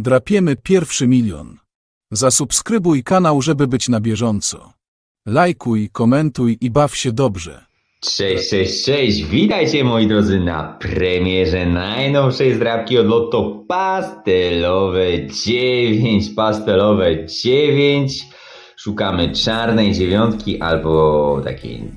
Drapiemy pierwszy milion. Zasubskrybuj kanał, żeby być na bieżąco. Lajkuj, komentuj i baw się dobrze. Cześć, cześć, cześć! Witajcie moi drodzy na premierze najnowszej zdrabki od Lotto pastelowe 9, pastelowe 9. Szukamy czarnej dziewiątki albo takiej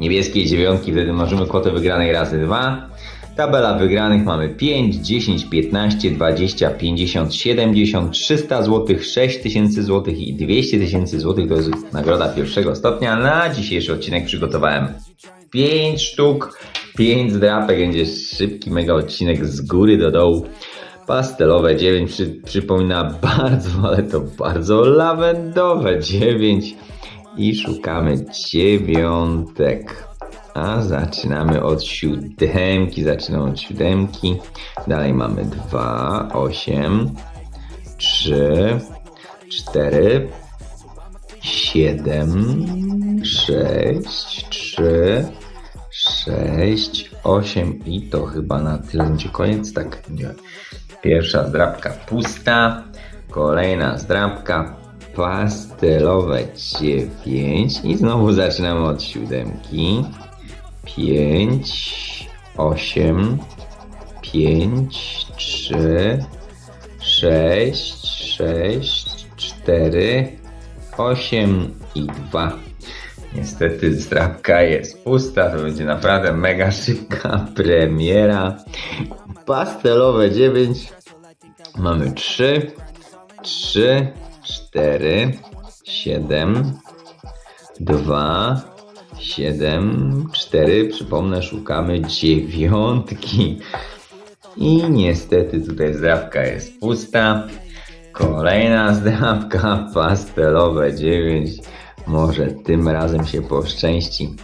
niebieskiej dziewiątki, wtedy możemy kwotę wygranej razy 2. Tabela wygranych mamy 5, 10, 15, 20, 50, 70, 300 zł, 6000 zł i 200 tysięcy zł to jest nagroda pierwszego stopnia. Na dzisiejszy odcinek przygotowałem 5 sztuk, 5 zdrapek, będzie szybki mega odcinek z góry do dołu. Pastelowe 9 przy, przypomina bardzo, ale to bardzo lawendowe 9 i szukamy dziewiątek. A zaczynamy od siódemki, zaczynamy od siódemki. Dalej mamy 2, 8, 3, 4, 7, 6, 3, 6, 8 i to chyba na tyle będzie koniec. Tak, nie. Pierwsza zdrabka pusta, kolejna zdrabka pastelowe 9 i znowu zaczynamy od siódemki. 5, 8, 5, 3, 6, 6, 4, 8 i 2. Niestety zdrabka jest pusta, to będzie naprawdę mega szybka premiera. Pastelowe 9. Mamy 3, 3, 4, 7, 2, 7, 4. Przypomnę, szukamy dziewiątki. I niestety tutaj zdrabka jest pusta. Kolejna zdrabka pastelowe 9. Może tym razem się poszczęści.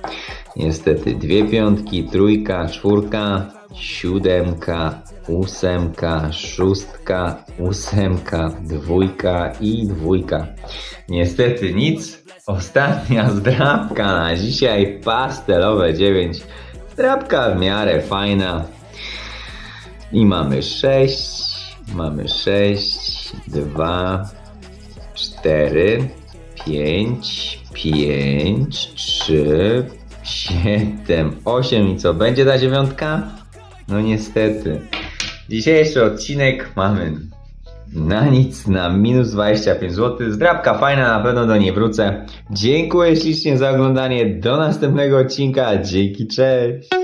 Niestety dwie piątki, trójka, czwórka, siódemka, ósemka, szóstka, ósemka, dwójka i dwójka. Niestety nic. Ostatnia zdrabka na dzisiaj, pastelowe 9. Zdrabka w miarę fajna. I mamy 6, mamy 6, 2, 4, 5, 5, 3, 7, 8 i co? Będzie ta dziewiątka? No niestety. Dzisiejszy odcinek mamy na nic, na minus 25 zł. Zdrabka fajna, na pewno do niej wrócę. Dziękuję ślicznie za oglądanie. Do następnego odcinka. Dzięki, cześć!